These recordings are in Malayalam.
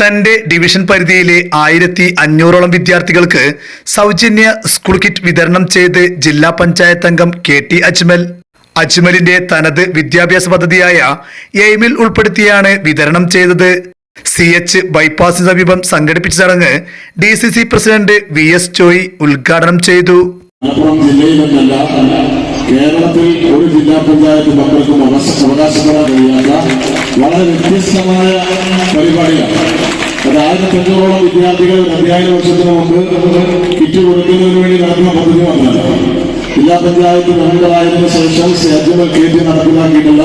തന്റെ ഡിവിഷൻ പരിധിയിലെ ആയിരത്തി അഞ്ഞൂറോളം വിദ്യാർത്ഥികൾക്ക് സൗജന്യ സ്കൂൾ കിറ്റ് വിതരണം ചെയ്ത് ജില്ലാ പഞ്ചായത്ത് അംഗം കെ ടി അജ്മൽ. അജ്മലിന്റെ തനത് വിദ്യാഭ്യാസ പദ്ധതിയായ എയിമിൽ ഉൾപ്പെടുത്തിയാണ് വിതരണം ചെയ്തത്. സി എച്ച് ബൈപ്പാസിന് സമീപം സംഘടിപ്പിച്ച ചടങ്ങ് D C C president V S Choi ഉദ്ഘാടനം ചെയ്തു. കേരളത്തിൽ ഒരു ജില്ലാ പഞ്ചായത്ത് മെമ്പർക്കും അവകാശ- അവകാശപ്പെടാൻ കഴിയാത്ത വളരെ വ്യത്യസ്തമായ പരിപാടിയാണ്. അത് ആയിരത്തി അഞ്ഞൂറോളം വിദ്യാർത്ഥികൾ അധ്യയന വർഷത്തിന് മുമ്പ് കിറ്റ് കൊടുക്കുന്നതിന് വേണ്ടി നടക്കുന്ന പദ്ധതി വന്നത് ജില്ലാ പഞ്ചായത്ത് മെമ്പറായതിനു ശേഷം സ്റ്റേജുകൾ കയറ്റി നടപ്പിലാക്കിയിട്ടുള്ള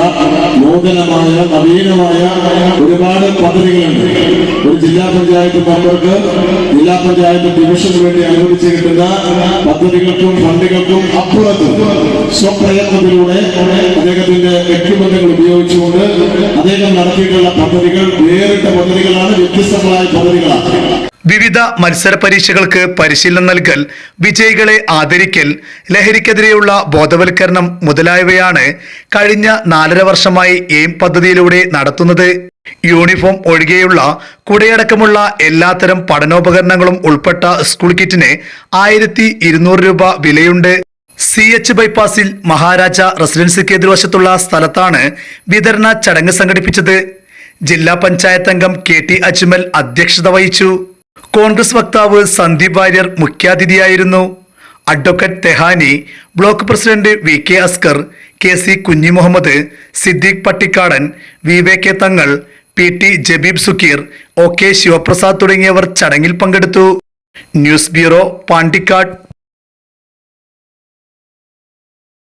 നൂതനമായ നവീനമായ ഒരുപാട് പദ്ധതികളുണ്ട്. ഒരു ജില്ലാ പഞ്ചായത്ത് മെമ്പർക്ക് ജില്ലാ പഞ്ചായത്ത് ഡിവിഷന് വേണ്ടി അനുവദിച്ച് കിട്ടുന്ന പദ്ധതികൾക്കും ഫണ്ടുകൾക്കും അപ്പുറത്തും സ്വപ്രയത്നത്തിലൂടെ അദ്ദേഹത്തിന്റെ വ്യക്തിബന്ധങ്ങൾ ഉപയോഗിച്ചുകൊണ്ട് അദ്ദേഹം നടത്തിയിട്ടുള്ള പദ്ധതികൾ നേരിട്ട പദ്ധതികളാണ് വ്യത്യസ്തങ്ങളായ പദ്ധതികളാണ്. വിവിധ മത്സര പരീക്ഷകൾക്ക് പരിശീലനം നൽകൽ വിജയികളെ ആദരിക്കൽ ലഹരിക്കെതിരെയുള്ള ബോധവൽക്കരണം മുതലായവയാണ് കഴിഞ്ഞ നാലര വർഷമായി എയിം പദ്ധതിയിലൂടെ നടത്തുന്നത്. യൂണിഫോം ഒഴികെയുള്ള കുടയടക്കമുള്ള എല്ലാത്തരം പഠനോപകരണങ്ങളും ഉൾപ്പെട്ട സ്കൂൾ കിറ്റിന് ആയിരത്തി രൂപ വിലയുണ്ട്. സി എച്ച് ബൈപ്പാസിൽ മഹാരാജ റെസിഡൻസിക്ക് എതിർവശത്തുള്ള സ്ഥലത്താണ് വിതരണ ചടങ്ങ് സംഘടിപ്പിച്ചത്. ജില്ലാ പഞ്ചായത്ത് അംഗം കെ ടി അജ്മൽ അധ്യക്ഷത വഹിച്ചു. കോൺഗ്രസ് വക്താവ് Sandeep Warrier മുഖ്യാതിഥിയായിരുന്നു. Advocate Thehani block president V K Askar K C Kunhi Muhammad Siddique Pattikkadan V വെ K Thangal P T Jabeeb Sukkeer O K Sivaprasad തുടങ്ങിയവർ ചടങ്ങിൽ പങ്കെടുത്തു. News bureau Pandikkad.